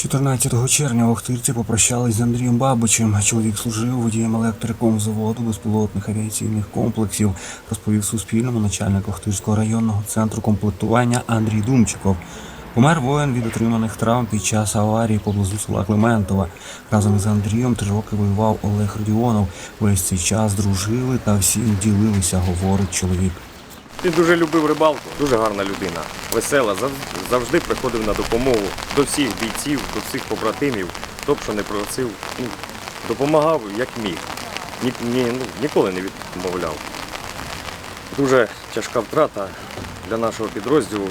14 червня в Охтирці попрощались з Андрієм Бабичем. Чоловік служив водієм електриком заводу безпілотних авіаційних комплексів, розповів Суспільному начальник Охтирського районного центру комплектування Андрій Думчиков. Помер воїн від отриманих травм під час аварії поблизу села Клементова. Разом із Андрієм три роки воював Олег Родіонов. Весь цей час дружили та всім ділилися, говорить чоловік. Він дуже любив рибалку, дуже гарна людина, весела, завжди приходив на допомогу до всіх бійців, до всіх побратимів, хто б що не просив, ну, допомагав як міг. Ні, ні, ну, ніколи не відмовляв. Дуже тяжка втрата для нашого підрозділу.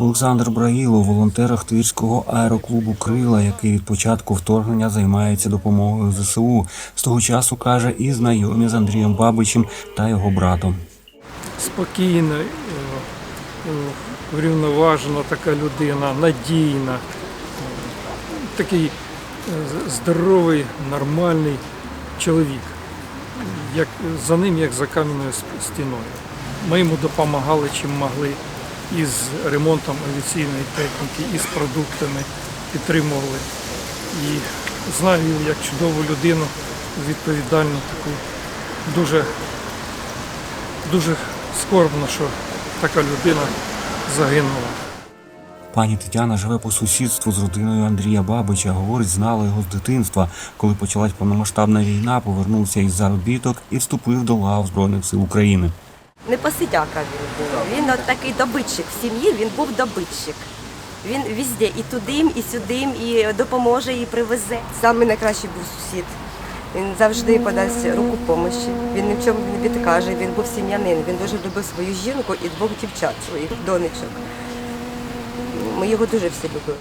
Олександр Браїлов, волонтер Охтирського аероклубу Крила, який від початку вторгнення займається допомогою ЗСУ. З того часу каже, і знайомі з Андрієм Бабичем та його братом. спокійна, е, е, врівноважена така людина, надійна, такий е, здоровий, нормальний чоловік. Як, за ним, як за кам'яною стіною. Ми йому допомагали чим могли із ремонтом авіаційної техніки, і з продуктами підтримували. І знаю як чудову людину, відповідальну таку, дуже дуже скорбно, що така людина загинула. Пані Тетяна живе по сусідству з родиною Андрія Бабича. Говорить, знала його з дитинства. Коли почалась повномасштабна війна, повернувся із заробіток і вступив до лав Збройних сил України. Не посидяка він був. Він от такий добитчик в сім'ї, він був добитчик. Він везде і туди, і сюди, і допоможе, і привезе. Самий найкращий був сусід. Він завжди подасть руку помощі. Він ні в чому не відкаже. Він був сім'янин. Він дуже любив свою жінку і двох дівчат, своїх донечок. Ми його дуже всі любили.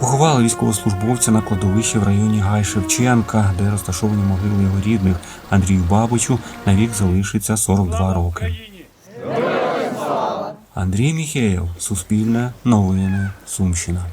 Поховали військовослужбовця на кладовищі в районі Гай Шевченка, де розташовані могили його рідних. Андрію Бабичу навік залишиться 42 роки. Андрій Міхеєв, Суспільне, Новини, Сумщина.